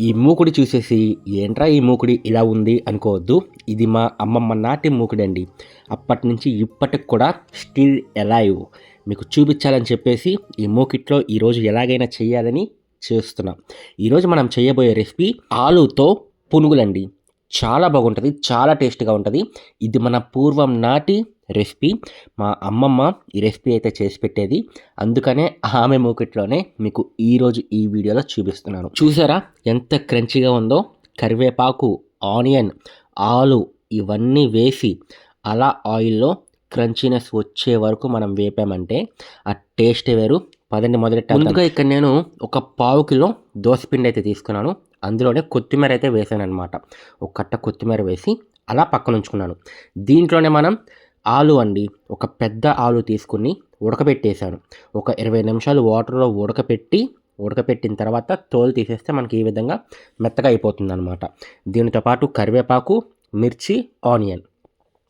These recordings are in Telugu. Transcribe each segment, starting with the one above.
ఈ మూకుడి చూసేసి ఏంట్రా ఈ మూకుడి ఇలా ఉంది అనుకోవద్దు. ఇది మా అమ్మమ్మ నాటి మూకుడి అండి అప్పటినుంచి ఇప్పటికి కూడా స్టిల్ ఎలైవ్. మీకు చూపించాలని చెప్పేసి ఈ మూకిట్లో ఈరోజు ఎలాగైనా చేయాలని చేస్తున్నాం ఈరోజు మనం చేయబోయే రెసిపీ ఆలుతో పునుగులండి. చాలా బాగుంటుంది చాలా టేస్ట్‌గా ఉంటుంది ఇది మన పూర్వం నాటి రెసిపీ. మా అమ్మమ్మ ఈ రెసిపీ అయితే చేసి పెట్టేది. అందుకనే ఆమె మూకిట్లోనే మీకు ఈరోజు ఈ వీడియోలో చూపిస్తున్నాను. చూసారా ఎంత క్రంచిగా ఉందో? కరివేపాకు, ఆనియన్, ఆలు ఇవన్నీ వేసి అలా ఆయిల్‌లో క్రంచీనెస్ వచ్చే వరకు మనం వేపామంటే ఆ టేస్టే వేరు. పదండి మొదలెట్టేద్దాం. ముందుగా ఇక్కడ నేను ఒక పావు కిలో దోసపిండి అయితే తీసుకున్నాను. అందులోనే కొత్తిమీర అయితే వేసాను అనమాట ఒక కట్ట కొత్తిమీర వేసి అలా పక్కన ఉంచుకున్నాను. దీంట్లోనే మనం ఆలు అండి. ఒక పెద్ద ఆలు తీసుకొని ఉడకబెట్టేశాను. ఒక 20 నిమిషాలు వాటర్‌లో ఉడకపెట్టి ఉడకపెట్టిన తర్వాత తోలు తీసేస్తే మనకి ఈ విధంగా మెత్తగా అయిపోతుంది అనమాట దీనితో పాటు కరివేపాకు, మిర్చి, ఆనియన్.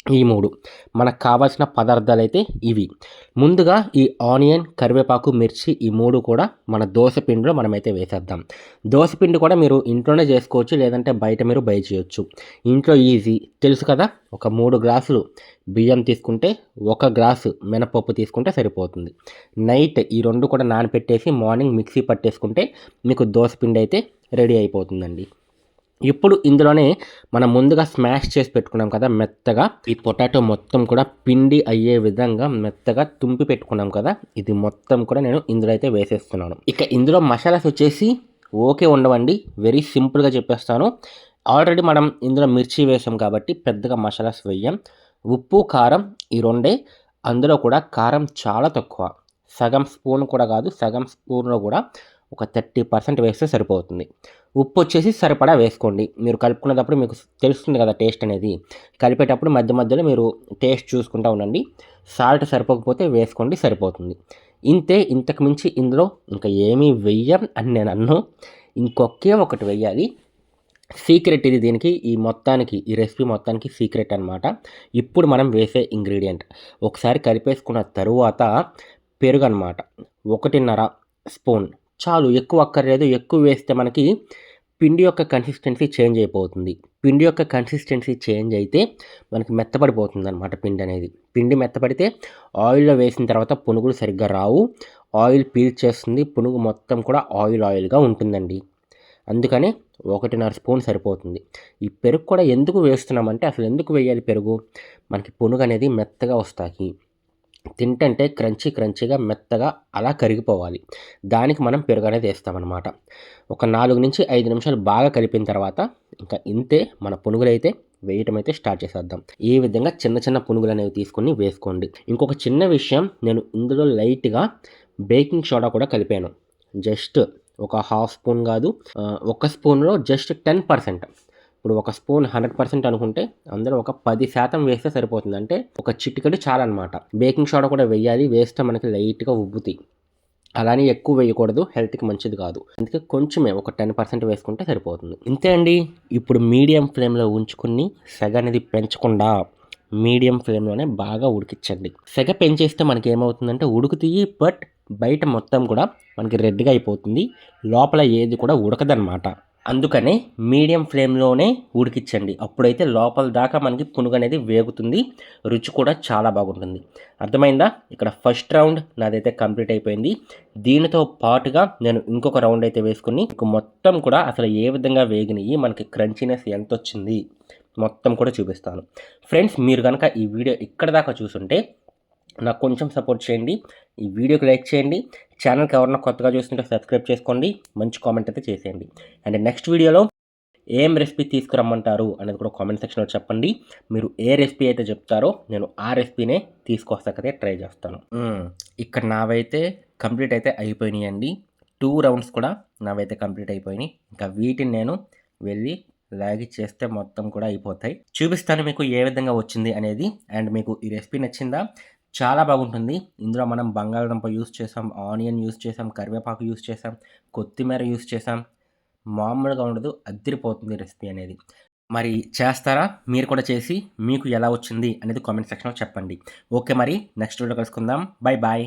ఈ మూడు మనకు కావాల్సిన అయితే ఇవి. ముందుగా ఈ ఆనియన్, కరివేపాకు, మిర్చి ఈ మూడు కూడా మన దోశపిండిలో మనమైతే వేసేద్దాం. దోస పిండి కూడా మీరు ఇంట్లోనే చేసుకోవచ్చు. లేదంటే బయట మీరు బై చేయొచ్చు. ఇంట్లో ఈజీ తెలుసు కదా! ఒక మూడు గ్లాసులు బియ్యం తీసుకుంటే, ఒక గ్లాసు మినపప్పు తీసుకుంటే సరిపోతుంది. నైట్ ఈ రెండు కూడా నానపెట్టేసి మార్నింగ్ మిక్సీ పట్టేసుకుంటే మీకు దోస పిండి అయితే రెడీ అయిపోతుందండి. ఇప్పుడు ఇందులోనే మనం ముందుగా స్మాష్ చేసి పెట్టుకున్నాం కదా! మెత్తగా ఈ పొటాటో మొత్తం కూడా పిండి అయ్యే విధంగా మెత్తగా తుంపి పెట్టుకున్నాం కదా! ఇది మొత్తం కూడా నేను ఇందులో అయితే వేసేస్తున్నాను. ఇక ఇందులో మసాలాస్ వచ్చేసి ఓకే ఉండవండి. వెరీ సింపుల్‌గా చెప్పేస్తాను. ఆల్రెడీ మనం ఇందులో మిర్చి వేసాం కాబట్టి పెద్దగా మసాలాస్ వేయం ఉప్పు, కారం ఈ రెండే. అందులో కూడా కారం చాలా తక్కువ. సగం స్పూన్ కూడా కాదు. సగం స్పూన్‌లో కూడా ఒక 30% వేస్తే సరిపోతుంది. ఉప్పు వచ్చేసి సరిపడా వేసుకోండి. మీరు కలుపుకునేటప్పుడు మీకు తెలుస్తుంది కదా టేస్ట్ అనేది. కలిపేటప్పుడు మధ్య మధ్యలో మీరు టేస్ట్ చూసుకుంటా ఉండండి. సాల్ట్ సరిపోకపోతే వేసుకోండి సరిపోతుంది. ఇంతే ఇంతకు మించి ఇందులో ఇంకా ఏమీ వెయ్యం అని నేను అన్ను ఇంకొకే ఒకటి వెయ్యాలి. సీక్రెట్ ఇది దీనికి ఈ మొత్తానికి ఈ రెసిపీ మొత్తానికి సీక్రెట్ అనమాట. ఇప్పుడు మనం వేసే ఇంగ్రీడియంట్. ఒకసారి కలిపేసుకున్న తరువాత పెరుగు అనమాట ఒకటిన్నర స్పూన్ చాలు ఎక్కువ అక్కర్లేదు. ఎక్కువ వేస్తే మనకి పిండి యొక్క కన్సిస్టెన్సీ చేంజ్ అయిపోతుంది. పిండి యొక్క కన్సిస్టెన్సీ చేంజ్ అయితే మనకి మెత్తబడిపోతుందనమాట పిండి అనేది. పిండి మెత్తబడితే ఆయిల్‌లో వేసిన తర్వాత పునుగులు సరిగ్గా రావు. ఆయిల్ పీల్చేస్తుంది. పునుగు మొత్తం కూడా ఆయిల్ ఆయిల్‌గా ఉంటుందండి. అందుకనే 1.5 స్పూన్ సరిపోతుంది. ఈ పెరుగు కూడా ఎందుకు వేస్తున్నామంటే అసలు ఎందుకు వేయాలి పెరుగు? మనకి పునుగు అనేది మెత్తగా వస్తాయి. తింటంటే క్రంచీ క్రంచీగా మెత్తగా అలా కరిగిపోవాలి. దానికి మనం పెరుగు అనేది వేస్తామన్నమాట ఒక 4-5 నిమిషాలు బాగా కలిపిన తర్వాత ఇంకా ఇంతే మన పునుగులైతే వేయటం అయితే స్టార్ట్ చేసేద్దాం. ఈ విధంగా చిన్న చిన్న పునుగులు అనేవి తీసుకొని వేసుకోండి. ఇంకొక చిన్న విషయం నేను ఇందులో లైట్‌గా బేకింగ్ సోడా కూడా కలిపాను. జస్ట్ ఒక హాఫ్ స్పూన్ కాదు ఒక స్పూన్‌లో జస్ట్ 10% ఇప్పుడు ఒక స్పూన్ 100% అనుకుంటే అందులో ఒక 10% వేస్తే సరిపోతుంది. అంటే ఒక చిటికెడు చాలనమాట. బేకింగ్ సోడా కూడా వేయాలి వేస్తే మనకి లైట్‌గా ఉబ్బుతాయి. అలానే ఎక్కువ వేయకూడదు. హెల్త్‌కి మంచిది కాదు. అందుకే కొంచెమే ఒక 10% వేసుకుంటే సరిపోతుంది. ఇంతే అండి. ఇప్పుడు మీడియం ఫ్లేమ్‌లో ఉంచుకుని సెగ అనేది పెంచకుండా మీడియం ఫ్లేమ్‌లోనే బాగా ఉడికించండి. సెగ పెంచేస్తే మనకి ఏమవుతుందంటే ఉడుకుతాయి. బట్ బయట మొత్తం కూడా మనకి రెడ్‌గా అయిపోతుంది. లోపల ఏది కూడా ఉడకదనమాట. అందుకనే మీడియం ఫ్లేమ్‌లోనే ఉడికించండి. అప్పుడైతే లోపల దాకా మనకి పునుగు అనేది వేగుతుంది. రుచి కూడా చాలా బాగుంటుంది. అర్థమైందా? ఇక్కడ ఫస్ట్ రౌండ్ నాదైతే కంప్లీట్ అయిపోయింది. దీనితో పాటుగా నేను ఇంకొక రౌండ్ అయితే వేసుకొని మొత్తం కూడా అసలు ఏ విధంగా వేగినయి మనకి క్రంచీనెస్ ఎంత వచ్చింది మొత్తం కూడా చూపిస్తాను. ఫ్రెండ్స్ మీరు కనుక ఈ వీడియో ఇక్కడ దాకా చూసుంటే నాకు కొంచెం సపోర్ట్ చేయండి. ఈ వీడియోకి లైక్ చేయండి. ఛానల్‌కి ఎవరైనా కొత్తగా చూస్తుంటే సబ్స్క్రైబ్ చేసుకోండి. మంచి కామెంట్ అయితే చేసేయండి. అండ్ నెక్స్ట్ వీడియోలో ఏం రెసిపీ తీసుకురమ్మంటారు అనేది కూడా కామెంట్ సెక్షన్‌లో చెప్పండి. మీరు ఏ రెసిపీ అయితే చెప్తారో నేను ఆ రెసిపీనే తీసుకొస్తాకైతే ట్రై చేస్తాను. Hmm. ఇక్కడ నావైతే కంప్లీట్ అయితే అయిపోయినాయండి. టూ రౌండ్స్ కూడా నావైతే కంప్లీట్ అయిపోయినాయి. ఇంకా వీటిని నేను వెళ్ళి లాగిచ్చేస్తే మొత్తం కూడా అయిపోతాయి. చూపిస్తాను మీకు ఏ విధంగా వచ్చింది అనేది. అండ్ మీకు ఈ రెసిపీ నచ్చిందా? చాలా బాగుంటుంది. ఇందులో మనం బంగాళదుంప యూస్ చేసాం. ఆనియన్ యూజ్ చేసాం. కరివేపాకు యూస్ చేసాం. కొత్తిమీర యూజ్ చేసాం. మామూలుగా ఉండదు. అద్దరిపోతుంది రెసిపీ అనేది. మరి చేస్తారా? మీరు కూడా చేసి మీకు ఎలా వచ్చింది అనేది కామెంట్ సెక్షన్‌లో చెప్పండి. ఓకే మరి నెక్స్ట్ వీడియో కలుసుకుందాం. Bye bye.